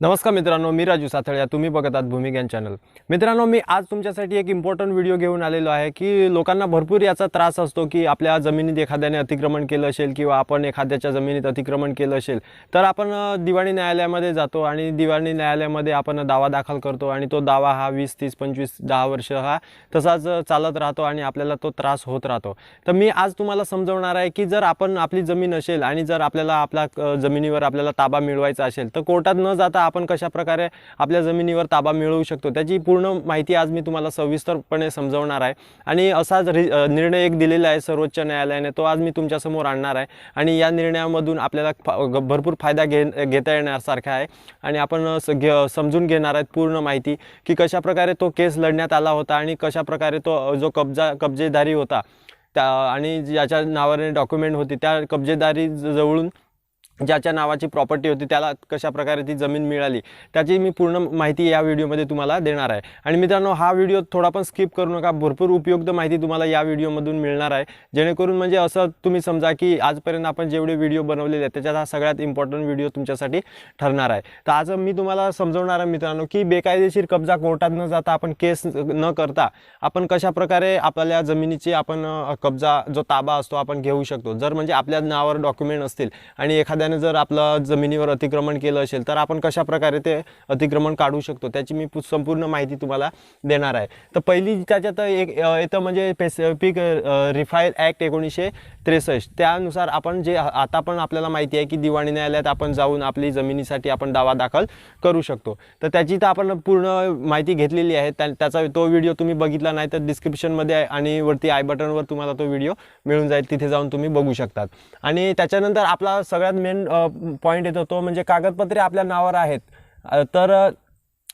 नमस्कार मित्रांनो मी राजू साथळ्या तुम्ही बघत आहात भूमिज्ञान चॅनल. मित्रांनो मी आज तुमच्यासाठी एक इम्पॉर्टंट व्हिडिओ घेऊन आलेलो आहे की लोकांना भरपूर याचा त्रास असतो की आपल्या जमिनीत एखाद्याने अतिक्रमण केलं असेल किंवा आपण एखाद्याच्या जमिनीत अतिक्रमण केलं असेल तर आपण दिवाणी न्यायालयामध्ये जातो आणि दिवाणी न्यायालयामध्ये आपण दावा दाखल करतो आणि तो दावा हा वीस तीस पंचवीस दहा वर्ष हा तसाच चालत राहतो आणि आपल्याला तो त्रास होत राहतो. तर मी आज तुम्हाला समजवणार आहे की जर आपण आपली जमीन असेल आणि जर आपल्याला आपल्या जमिनीवर आपल्याला ताबा मिळवायचा असेल तर कोर्टात न जाता आपण कशा प्रकारे आपल्या जमिनीवर ताबा मिळवू शकतो त्याची पूर्ण माहिती आज मी तुम्हाला सविस्तरपणे समजवणार आहे. आणि असाच रि निर्णय एक दिलेला आहे सर्वोच्च न्यायालयाने तो आज मी तुमच्यासमोर आणणार आहे. आणि या निर्णयामधून आपल्याला भरपूर फायदा घे घेता येण्यासारखा आहे. आणि आपण स- घे- समजून घेणार आहेत पूर्ण माहिती की कशाप्रकारे तो केस लढण्यात आला होता आणि कशाप्रकारे तो जो कब्जा कब्जेदारी होता त्या आणि ज्याच्या नावाने डॉक्युमेंट होती त्या कब्जेदारी जवळून ज्याच्या नावाची प्रॉपर्टी होती त्याला कशा प्रकारे ती जमीन मिळाली त्याची मी पूर्ण माहिती या व्हिडिओमध्ये तुम्हाला देणार आहे. आणि मित्रांनो हा व्हिडिओ थोडा पण स्किप करू नका. भरपूर उपयुक्त माहिती तुम्हाला या व्हिडिओमधून मिळणार आहे. जेणेकरून म्हणजे असं तुम्ही समजा की आजपर्यंत आपण जेवढे व्हिडिओ बनवलेले आहेत त्याच्यात हा सगळ्यात इम्पॉर्टंट व्हिडिओ तुमच्यासाठी ठरणार आहे. तर आज मी तुम्हाला समजवणार आहे मित्रांनो की बेकायदेशीर कब्जा कोर्टात न जाता आपण केस न करता आपण कशा प्रकारे आपल्या जमिनीची आपण कब्जा जो ताबा असतो आपण घेऊ शकतो. जर म्हणजे आपल्या नावावर डॉक्युमेंट असतील आणि एखाद्या एखाद्याने जर आपलं जमिनीवर अतिक्रमण केलं असेल तर आपण कशा प्रकारे ते अतिक्रमण काढू शकतो? त्याची मी संपूर्ण माहिती तुम्हाला देणार आहे. तर पहिली त्याच्यात एक येतं म्हणजे पेसिफिक रिफाईल ॲक्ट एकोणीसशे त्रेसष्ट. त्यानुसार आपण जे आता पण आपल्याला माहिती आहे की दिवाणी न्यायालयात आपण जाऊन आपली जमिनीसाठी आपण दावा दाखल करू शकतो. तर त्याची तर आपण पूर्ण माहिती घेतलेली आहे. त्या त्याचा तो व्हिडिओ तुम्ही बघितला नाही तर डिस्क्रिप्शनमध्ये आहे आणि वरती आय बटनवर तुम्हाला तो व्हिडिओ मिळून जाईल. तिथे जाऊन तुम्ही बघू शकतात. आणि त्याच्यानंतर आपला सगळ्यात मेन पॉईंट येतो तो म्हणजे कागदपत्रे आपल्या नावावर आहेत. तर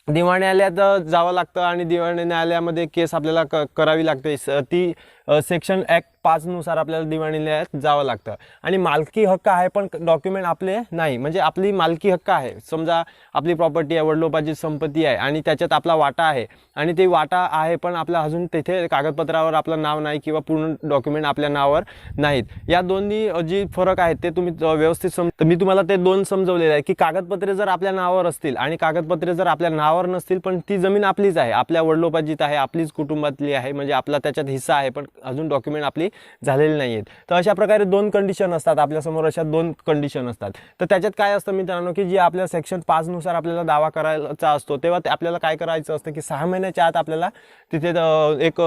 दिवाण न्यायालयात जावं लागतं आणि दिवाण न्यायालयामध्ये केस आपल्याला क करावी लागते. ती सेक्शन ॲक्ट पाचनुसार आपल्याला दिवाणीलयात जावं लागतं. आणि मालकी हक्क आहे पण डॉक्युमेंट आपले नाही. म्हणजे आपली मालकी हक्क आहे. समजा आपली प्रॉपर्टी आहे वडलोपाची संपत्ती आहे आणि त्याच्यात आपला वाटा आहे. आणि ते वाटा आहे पण आपला अजून तिथे कागदपत्रावर आपलं नाव नाही किंवा पूर्ण डॉक्युमेंट आपल्या नावावर नाहीत. या दोन्ही जी फरक आहेत ते तुम्ही व्यवस्थित सम मी तुम्हाला ते दोन समजवलेले आहे की कागदपत्रे जर आपल्या नावावर असतील आणि कागदपत्रे जर आपल्या नावावर नसतील पण ती जमीन आपलीच आहे. आपल्या वडिलोपाजीत आहे आपलीच कुटुंबातली आहे म्हणजे आपला त्याच्यात हिस्सा आहे पण अजून डॉक्युमेंट आपली झालेली नाही आहेत तर अशा प्रकारे दोन कंडिशन असतात. आपल्यासमोर अशा दोन कंडिशन असतात. तर त्याच्यात काय असतं मित्रांनो की जी आपल्या सेक्शन पाचनुसार आपल्याला दावा करायचा असतो तेव्हा ते आपल्याला काय करायचं असतं की सहा महिन्याच्या आत आपल्याला तिथे एक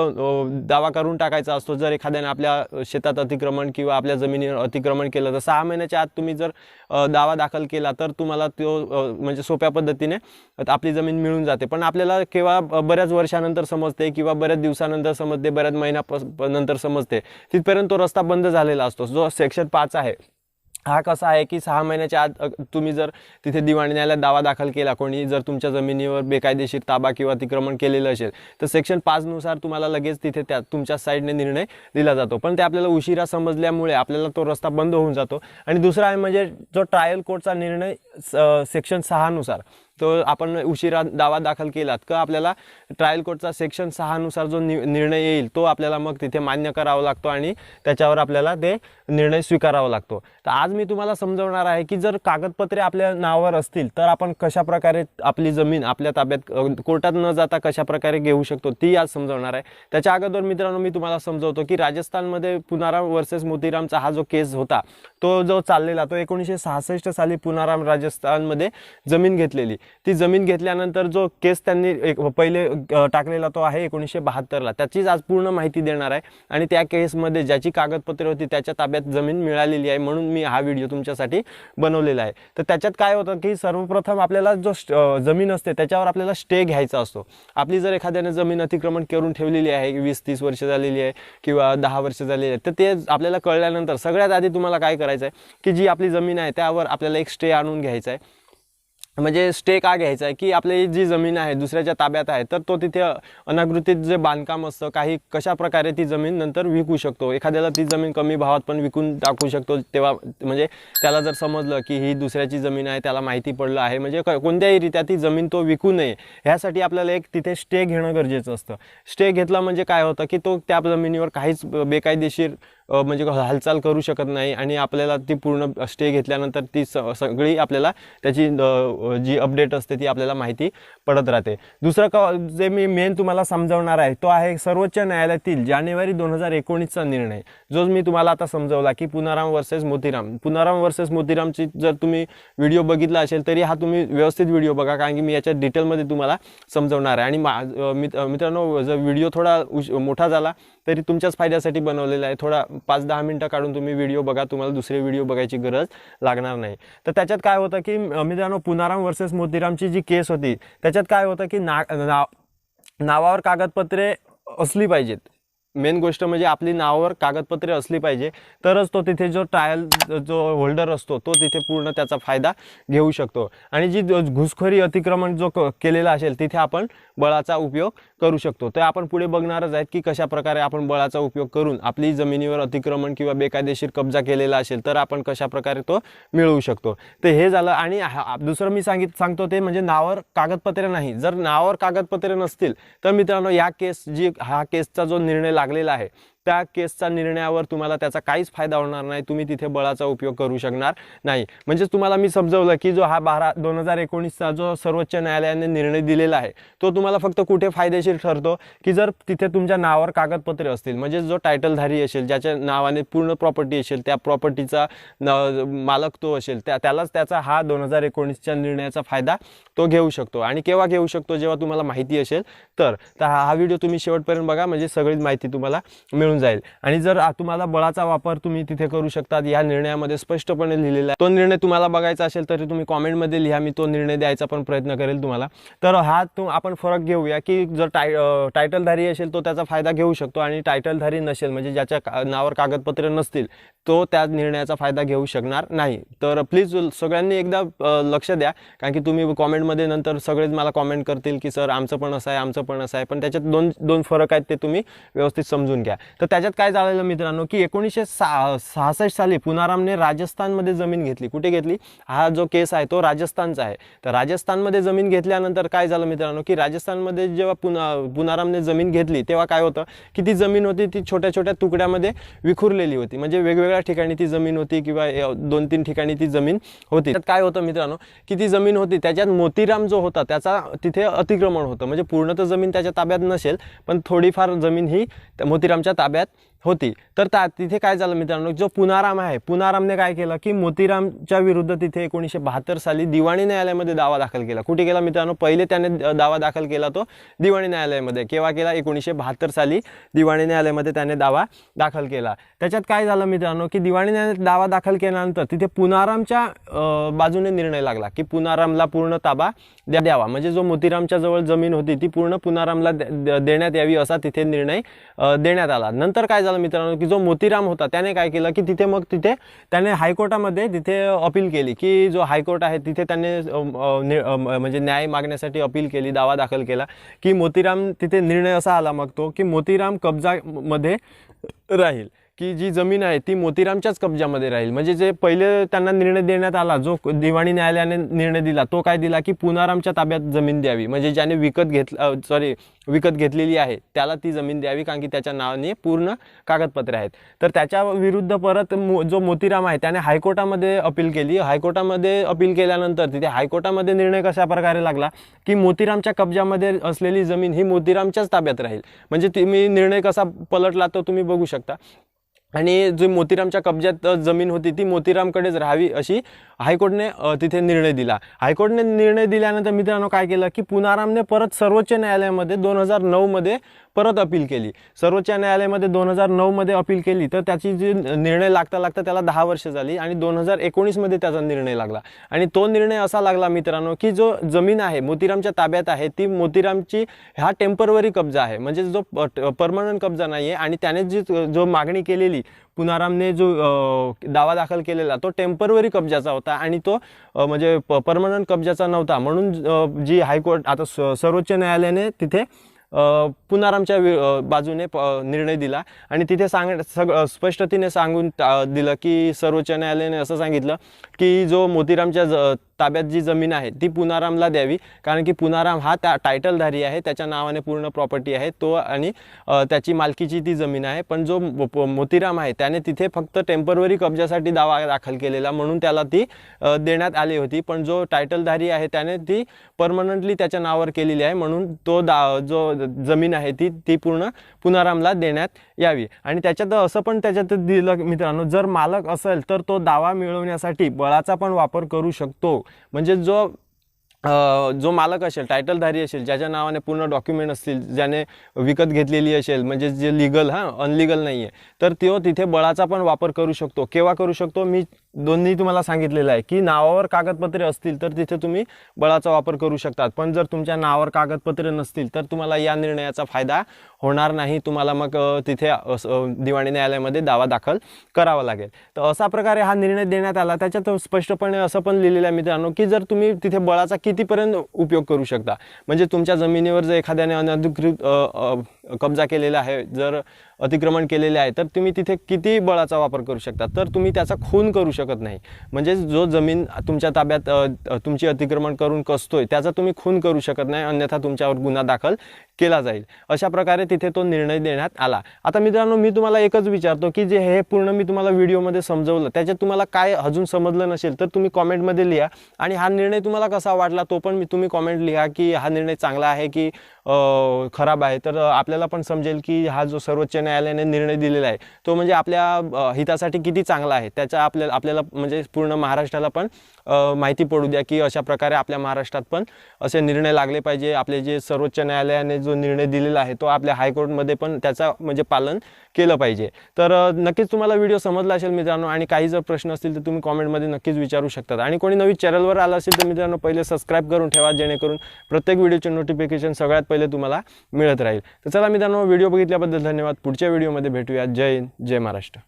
दावा करून टाकायचा असतो. जर एखाद्याने आपल्या शेतात अतिक्रमण किंवा आपल्या जमिनीवर अतिक्रमण केलं तर सहा महिन्याच्या आत तुम्ही जर दावा दाखल केला तर तुम्हाला तो म्हणजे सोप्या पद्धतीने आपली जमीन मिळून जाते. पण आपल्याला केव्हा बऱ्याच वर्षानंतर समजते किंवा बऱ्याच दिवसानंतर समजते बऱ्याच महिन्या नंतर समजते. तिथपर्यंत तो रस्ता बंद झालेला असतो. जो सेक्शन पाच आहे हा कसा आहे की सहा महिन्याच्या आत तुम्ही जर तिथे दिवाणी न्यायालयात दावा दाखल केला कोणी जर तुमच्या जमिनीवर बेकायदेशीर ताबा किंवा अतिक्रमण केलेलं असेल तर सेक्शन पाचनुसार तुम्हाला लगेच तिथे त्या तुमच्या साईडने निर्णय दिला जातो. पण ते आपल्याला उशिरा समजल्यामुळे आपल्याला तो रस्ता बंद होऊन जातो. आणि दुसरा आहे म्हणजे जो ट्रायल कोर्टचा निर्णय सेक्शन सहानुसार तो आपण उशिरा दावा दाखल केलात का आपल्याला ट्रायल कोर्टचा सेक्शन सहानुसार जो नि निर्णय येईल तो आपल्याला मग तिथे मान्य करावा लागतो आणि त्याच्यावर आपल्याला ते निर्णय स्वीकारावा लागतो. तर आज मी तुम्हाला समजवणार आहे की जर कागदपत्रे आपल्या नावावर असतील तर आपण कशा प्रकारे आपली जमीन आपल्या ताब्यात कोर्टात न जाता कशा प्रकारे घेऊ शकतो ती आज समजवणार आहे. त्याच्या अगोदर मित्रांनो मी तुम्हाला समजवतो की राजस्थानमध्ये पुनाराम वर्सेस मोतीरामचा हा जो केस होता तो जो चाललेला तो एकोणीसशे सहासष्ट साली पुनाराम राजस्थानमध्ये जमीन घेतलेली. ती जमीन घेतल्यानंतर जो केस त्यांनी एक पहिले टाकलेला तो आहे एकोणीसशे बहात्तरला. त्याचीच आज पूर्ण माहिती देणार आहे. आणि त्या केसमध्ये ज्याची कागदपत्रे होती त्याच्या ताब्यात जमीन मिळालेली आहे म्हणून मी हा व्हिडिओ तुमच्यासाठी बनवलेला आहे. तर त्याच्यात काय होतं की सर्वप्रथम आपल्याला जो जमीन असते त्याच्यावर आपल्याला स्टे घ्यायचा असतो. आपली जर एखाद्याने जमीन अतिक्रमण करून ठेवलेली आहे वीस तीस वर्ष झालेली आहे किंवा दहा वर्ष झालेली आहे तर ते आपल्याला कळल्यानंतर सगळ्यात आधी तुम्हाला काय करायचं आहे की जी आपली जमीन आहे त्यावर आपल्याला एक स्टे आणून घ्यायचा आहे म्हणजे स्टे का घ्यायचा आहे की आपली जी जमीन आहे दुसऱ्याच्या ताब्यात आहे तर तो तिथे अनागृतीत जे बांधकाम असतं काही कशा प्रकारे ती जमीन नंतर विकू शकतो? एखाद्याला ती जमीन कमी भावात पण विकून टाकू शकतो तेव्हा म्हणजे त्याला जर समजलं की ही दुसऱ्याची जमीन आहे त्याला माहिती पडलं आहे म्हणजे क- कोणत्याही रीत्या ती जमीन तो विकू नये ह्यासाठी आपल्याला एक तिथे स्टे घेणं गरजेचं असतं. स्टे घेतला म्हणजे काय होतं की तो त्या जमिनीवर काहीच बेकायदेशीर म्हणजे हालचाल करू शकत नाही आणि आपल्याला ती पूर्ण स्टे घेतल्यानंतर ती स सगळी आपल्याला त्याची जी अपडेट असते ती आपल्याला माहिती पडत राहते. दुसरं क जे मी मेन तुम्हाला समजावणार आहे तो आहे सर्वोच्च न्यायालयातील जानेवारी दोन हजार एकोणीसचा निर्णय. जो मी तुम्हाला आता समजावला की पुनाराम वर्सेस मोतीराम. पुनाराम वर्सेस मोतीरामची जर तुम्ही व्हिडिओ बघितला असेल तरी हा तुम्ही व्यवस्थित व्हिडिओ बघा कारण की मी याच्या डिटेलमध्ये तुम्हाला समजवणार आहे. आणि मा मित मित्रांनो जर व्हिडिओ थोडा उश मोठा झाला तरी तुमच्याच फायद्यासाठी बनवलेला आहे. थोडा पाच दहा मिनटं काढून तुम्ही व्हिडिओ बघा तुम्हाला दुसरे व्हिडिओ बघायची गरज लागणार नाही. तर त्याच्यात काय होतं की मित्रांनो पुनाराम वर्सेस मोतीरामची जी केस होती त्याच्यात काय होतं की ना नाव नावावर कागदपत्रे असली पाहिजेत. मेन गोष्ट म्हणजे आपली नावावर कागदपत्रे असली पाहिजे. तरच तो तिथे जो ट्रायल जो होल्डर असतो तो तिथे पूर्ण त्याचा फायदा घेऊ शकतो. आणि जी जो घुसखोरी अतिक्रमण जो क- केलेला असेल तिथे आपण बळाचा उपयोग करू शकतो. तर आपण पुढे बघणारच आहेत की कशा प्रकारे आपण बळाचा उपयोग करून आपली जमिनीवर अतिक्रमण किंवा बेकायदेशीर कब्जा केलेला असेल तर आपण कशा प्रकारे तो मिळवू शकतो. तर हे झालं आणि हा- दुसरं मी सांगित सांगतो ते म्हणजे नावावर कागदपत्रे नाही. जर नावावर कागदपत्रे नसतील तर मित्रांनो या केस जी हा केसचा जो निर्णय लागलेला आहे. त्या केसचा निर्णयावर तुम्हाला त्याचा काहीच फायदा होणार नाही. तुम्ही तिथे बळाचा उपयोग करू शकणार नाही. म्हणजेच तुम्हाला मी समजवलं की जो हा बारा दोन हजार एकोणीसचा जो सर्वोच्च न्यायालयाने निर्णय दिलेला आहे तो तुम्हाला फक्त कुठे फायदेशीर ठरतो? की जर तिथे तुमच्या नावावर कागदपत्रे असतील म्हणजे जो टायटलधारी असेल ज्याच्या नावाने पूर्ण प्रॉपर्टी असेल त्या प्रॉपर्टीचा मालक तो असेल त्या त्यालाच त्याचा हा दोन हजार एकोणीसच्या निर्णयाचा फायदा तो घेऊ शकतो. आणि केव्हा घेऊ शकतो जेव्हा तुम्हाला माहिती असेल तर तर हा हा व्हिडिओ तुम्ही शेवटपर्यंत बघा. म्हणजे सगळीच माहिती तुम्हाला मिळून जाईल. आणि जर तुम्हाला बळाचा वापर तुम्ही तिथे करू शकतात या निर्णयामध्ये स्पष्टपणे लिहिलेला आहे. तो निर्णय तुम्हाला बघायचा असेल तरी तुम्ही कॉमेंटमध्ये लिहा मी तो निर्णय द्यायचा पण प्रयत्न करेल तुम्हाला. तर हा तो आपण फरक घेऊया की जर टाय टायटलधारी असेल तो त्याचा फायदा घेऊ शकतो आणि टायटलधारी नसेल म्हणजे ज्याच्या नावावर कागदपत्रे नसतील तो त्या निर्णयाचा फायदा घेऊ शकणार नाही. तर प्लीज सगळ्यांनी एकदा लक्ष द्या. कारण की तुम्ही कॉमेंटमध्ये नंतर सगळेच मला कॉमेंट करतील की सर आमचं पण असं आहे आमचं पण असं आहे. पण त्याच्यात दोन दोन फरक आहेत ते तुम्ही व्यवस्थित समजून घ्या. तर त्याच्यात काय झालेलं मित्रांनो की एकोणीसशे सा सहासष्ट साली पुनारामने राजस्थानमध्ये जमीन घेतली. कुठे घेतली? हा जो केस आहे तो राजस्थानचा आहे. तर राजस्थानमध्ये जमीन घेतल्यानंतर काय झालं मित्रांनो की राजस्थानमध्ये जेव्हा पुना पुनारामने जमीन घेतली तेव्हा काय होतं की ती जमीन होती ती छोट्या छोट्या तुकड्यामध्ये विखुरलेली होती. म्हणजे वेगवेगळ्या ठिकाणी ती जमीन होती किंवा दोन तीन ठिकाणी ती जमीन होती. त्यात काय होतं मित्रांनो की ती जमीन होती त्याच्यात मोतीराम जो होता त्याचा तिथे अतिक्रमण होतं. म्हणजे पूर्ण तर जमीन त्याच्या ताब्यात नसेल पण थोडीफार जमीन ही मोतीरामच्या ताब्यात bed होती. तर त्या तिथे काय झालं मित्रांनो जो पुनाराम आहे पुनारामने काय केलं की मोतीरामच्या विरुद्ध तिथे एकोणीसशे बहात्तर साली दिवाणी न्यायालयामध्ये दावा दाखल केला. कुठे केला मित्रांनो? पहिले त्याने दावा दाखल केला तो दिवाणी न्यायालयामध्ये. केव्हा केला? एकोणीसशे बहात्तर साली दिवाणी न्यायालयामध्ये त्याने दावा दाखल केला. त्याच्यात काय झालं मित्रांनो की दिवाणी न्यायालयात दावा दाखल केल्यानंतर तिथे पुनारामच्या बाजूने निर्णय लागला की पुनारामला पूर्ण ताबा द्या द्यावा. म्हणजे जो मोतीरामच्या जवळ जमीन होती ती पूर्ण पुनारामला देण्यात यावी असा तिथे निर्णय देण्यात आला. नंतर काय झालं मित्रांनो की जो मोतीराम होता त्याने काय केलं की तिथे मग तिथे त्याने हायकोर्टामध्ये तिथे अपील केली की जो हायकोर्ट आहे तिथे त्याने म्हणजे न्याय मागण्यासाठी अपील केली दावा दाखल केला की मोतीराम तिथे निर्णय असा आला मग तो की मोतीराम कब्जामध्ये राहील. की जी जमीन आहे ती मोतीरामच्याच कब्जामध्ये राहील. म्हणजे जे पहिले त्यांना निर्णय देण्यात आला जो दिवाणी न्यायालयाने निर्णय दिला तो काय दिला की पुनारामच्या ताब्यात जमीन द्यावी. म्हणजे ज्याने विकत घेतलं सॉरी विकत घेतलेली आहे त्याला ती जमीन द्यावी कारण की त्याच्या नावाने पूर्ण कागदपत्रे आहेत. तर त्याच्या विरुद्ध परत मो- जो मोतीराम आहे त्याने हायकोर्टामध्ये अपील केली. हायकोर्टामध्ये अपील केल्यानंतर तिथे हायकोर्टामध्ये निर्णय कशा प्रकारे लागला की मोतीरामच्या कब्जामध्ये असलेली जमीन ही मोतीरामच्याच ताब्यात राहील. म्हणजे तुम्ही निर्णय कसा पलटला तो तुम्ही बघू शकता. आणि जी मोतीरामच्या कब्जात जमीन होती ती मोतीरामकडेच राहावी अशी हायकोर्टने तिथे निर्णय दिला. हायकोर्टने निर्णय दिल्यानंतर मित्रांनो काय केलं की पुनारामने परत सर्वोच्च न्यायालयामध्ये दोन हजार नऊमध्ये परत अपील केली. सर्वोच्च न्यायालयामध्ये दोन हजार नऊमध्ये अपील केली तर त्याची जी निर्णय लागता लागता त्याला दहा वर्ष झाली आणि दोन हजार एकोणीसमध्ये त्याचा निर्णय लागला. आणि तो निर्णय असा लागला मित्रांनो की जो जमीन आहे मोतीरामच्या ताब्यात आहे ती मोतीरामची हा टेम्परवरी कब्जा आहे. म्हणजे जो परमनंट कब्जा नाही आहे आणि त्याने जी जो मागणी केलेली पुनारामने जो दावा दाखल केलेला तो टेम्परवरी कब्जाचा होता आणि तो म्हणजे परमनंट कब्जाचा नव्हता. म्हणून जी हायकोर्ट आता स- सर्वोच्च न्यायालयाने तिथे अ, पुनारामच्या बाजूने प- निर्णय दिला. आणि तिथे सांग सग अ, स्पष्टतेने सांगून टा- दिलं की सर्वोच्च न्यायालयाने असं सांगितलं की जो मोतीरामच्या ज ताब्यात जी जमीन आहे ती पुनारामला द्यावी. कारण की पुनाराम हा त्या टायटलधारी आहे त्याच्या नावाने पूर्ण प्रॉपर्टी आहे. तो आणि त्याची मालकीची ती जमीन आहे. पण जो मो- प- मोतीराम आहे त्याने तिथे फक्त टेंपररी कब्जासाठी दावा दाखल केलेला म्हणून त्याला ती देण्यात आली होती. पण जो टायटलधारी आहे त्याने ती परमनंटली त्याच्या नावावर केलेली आहे म्हणून तो दा जो जमीन आहे ती ती पूर्ण पुनारामला देण्यात यावी. आणि त्याच्यात असं पण त्याच्यात दिलं मित्रांनो जर मालक असेल तर तो दावा मिळवण्यासाठी बळाचा पण वापर करू शकतो. म्हणजे जो जो मालक असेल टायटलधारी असेल ज्याच्या नावाने पूर्ण डॉक्युमेंट असतील ज्याने विकत घेतलेली असेल म्हणजे जे लिगल हां अनलिगल नाही आहे तर तो तिथे बळाचा पण वापर करू शकतो केव्हा करू शकतो? मी दोन्ही तुम्हाला सांगितलेलं आहे की नावावर कागदपत्रे असतील तर तिथे तुम्ही बळाचा वापर करू शकतात. पण जर तुमच्या नावावर कागदपत्रे नसतील तर तुम्हाला या निर्णयाचा फायदा होणार नाही. तुम्हाला मग तिथे दिवाणी न्यायालयामध्ये दावा दाखल करावा लागेल. तर अशा प्रकारे हा निर्णय देण्यात आला. त्याच्यात स्पष्टपणे असं पण लिहिलेलं आहे मित्रांनो की जर तुम्ही तिथे बळाचा कितीपर्यंत उपयोग करू शकता म्हणजे तुमच्या जमिनीवर जर एखाद्याने अनधिकृत कब्जा केलेला आहे जर अतिक्रमण केलेले आहे तर तुम्ही तिथे किती बळाचा वापर करू शकता? तर तुम्ही त्याचा खून करू शकता. नाही. म्हणजेच जो जमीन तुमच्या ताब्यात तुमची अतिक्रमण करून कसतोय त्याचा तुम्ही खून करू शकत नाही अन्यथा तुमच्यावर गुन्हा दाखल. केला जाईल. अशा प्रकारे तिथे तो निर्णय देण्यात आला. आता मित्रांनो मी तुम्हाला एकच विचारतो की जे हे पूर्ण मी तुम्हाला व्हिडिओमध्ये समजवलं त्याच्यात तुम्हाला काय अजून समजलं नसेल तर तुम्ही कॉमेंटमध्ये लिहा. आणि हा निर्णय तुम्हाला कसा वाटला तो पण मी तुम्ही कॉमेंट लिहा की हा निर्णय चांगला आहे की खराब आहे. तर आपल्याला पण समजेल की हा जो सर्वोच्च न्यायालयाने निर्णय दिलेला आहे तो म्हणजे आपल्या हितासाठी किती चांगला आहे त्याचा आपल्या आपल्याला म्हणजे पूर्ण महाराष्ट्राला पण माहिती पडू द्या की अशा प्रकारे आपल्या महाराष्ट्रात पण असे निर्णय लागले पाहिजे. आपले जे सर्वोच्च न्यायालयाने जो निर्णय दिलेला आहे तो आपल्या हायकोर्टमध्ये पण त्याचा म्हणजे पालन केलं पाहिजे. तर नक्कीच तुम्हाला व्हिडिओ समजला असेल मित्रांनो आणि काही जर प्रश्न असतील तर तुम्ही कॉमेंटमध्ये नक्कीच विचारू शकतात. आणि कोणी नवीन चॅनलवर आला असेल तर मित्रांनो पहिले सबस्क्राईब करून ठेवा जेणेकरून प्रत्येक व्हिडिओचे नोटिफिकेशन सगळ्यात पहिले तुम्हाला मिळत राहील. तर चला मित्रांनो व्हिडिओ बघितल्याबद्दल धन्यवाद. पुढच्या व्हिडिओमध्ये भेटूया. जय हिंद जय महाराष्ट्र.